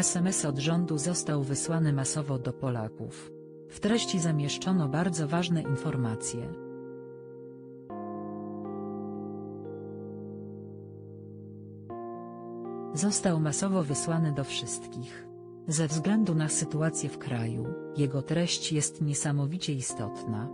SMS od rządu został wysłany masowo do Polaków. W treści zamieszczono bardzo ważne informacje. Został masowo wysłany do wszystkich. Ze względu na sytuację w kraju, jego treść jest niesamowicie istotna.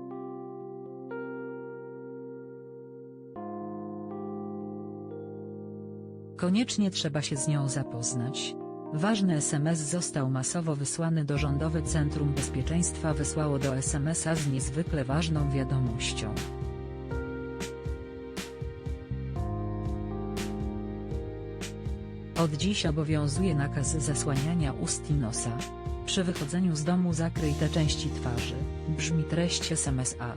Koniecznie trzeba się z nią zapoznać. Ważny SMS został masowo wysłany do Rządowe Centrum Bezpieczeństwa wysłało do SMS-a z niezwykle ważną wiadomością. Od dziś obowiązuje nakaz zasłaniania ust i nosa. Przy wychodzeniu z domu zakryj te części twarzy, brzmi treść SMS-a.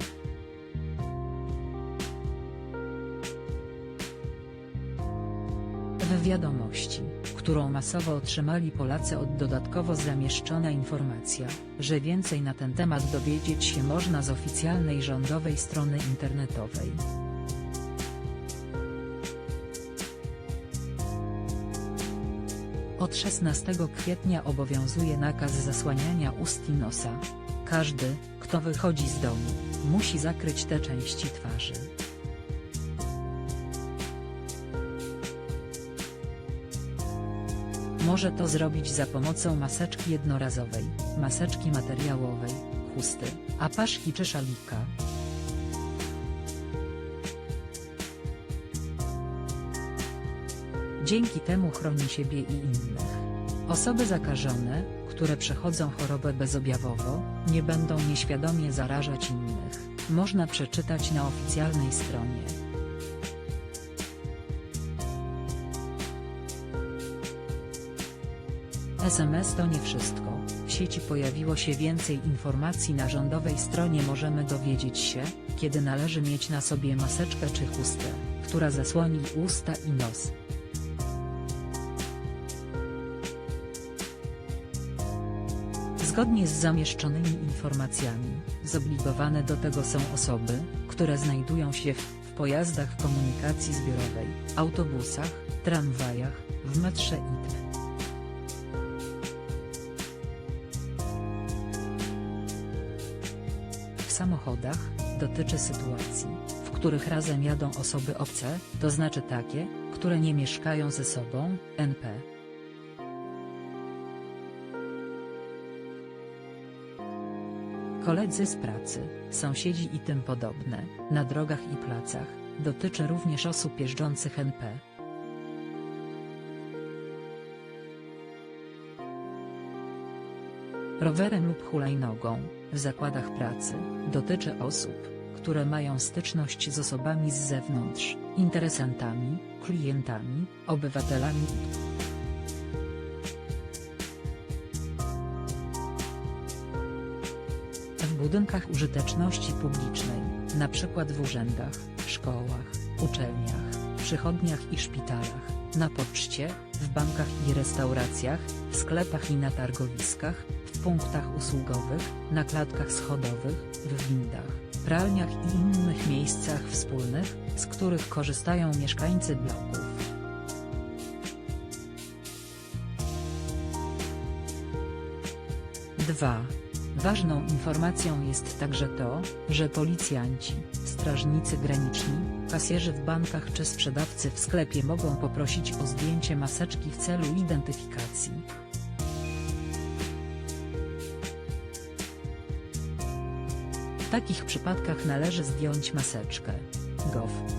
W wiadomości, którą masowo otrzymali Polacy od dodatkowo zamieszczona informacja, że więcej na ten temat dowiedzieć się można z oficjalnej rządowej strony internetowej. Od 16 kwietnia obowiązuje nakaz zasłaniania ust i nosa. Każdy, kto wychodzi z domu, musi zakryć te części twarzy. Może to zrobić za pomocą maseczki jednorazowej, maseczki materiałowej, chusty, apaszki czy szalika. Dzięki temu chroni siebie i innych. Osoby zakażone, które przechodzą chorobę bezobjawowo, nie będą nieświadomie zarażać innych, można przeczytać na oficjalnej stronie. SMS to nie wszystko. W sieci pojawiło się więcej informacji na rządowej stronie możemy dowiedzieć się, kiedy należy mieć na sobie maseczkę czy chustę, która zasłoni usta i nos. Zgodnie z zamieszczonymi informacjami, zobligowane do tego są osoby, które znajdują się w, w pojazdach komunikacji zbiorowej, autobusach, tramwajach, w metrze itp. samochodach, dotyczy sytuacji, w których razem jadą osoby obce, to znaczy takie, które nie mieszkają ze sobą, NP. Koledzy z pracy, sąsiedzi i tym podobne, na drogach i placach, dotyczy również osób jeżdżących NP. Rowerem lub hulajnogą, w zakładach pracy, dotyczy osób, które mają styczność z osobami z zewnątrz, interesantami, klientami, obywatelami. W budynkach użyteczności publicznej, np. w urzędach, szkołach, uczelniach, przychodniach i szpitalach, na poczcie, w bankach i restauracjach, w sklepach i na targowiskach, w punktach usługowych, na klatkach schodowych, w windach, pralniach i innych miejscach wspólnych, z których korzystają mieszkańcy bloków. Dwa. Ważną informacją jest także to, że policjanci, strażnicy graniczni, kasjerzy w bankach czy sprzedawcy w sklepie mogą poprosić o zdjęcie maseczki w celu identyfikacji. W takich przypadkach należy zdjąć maseczkę. Gov.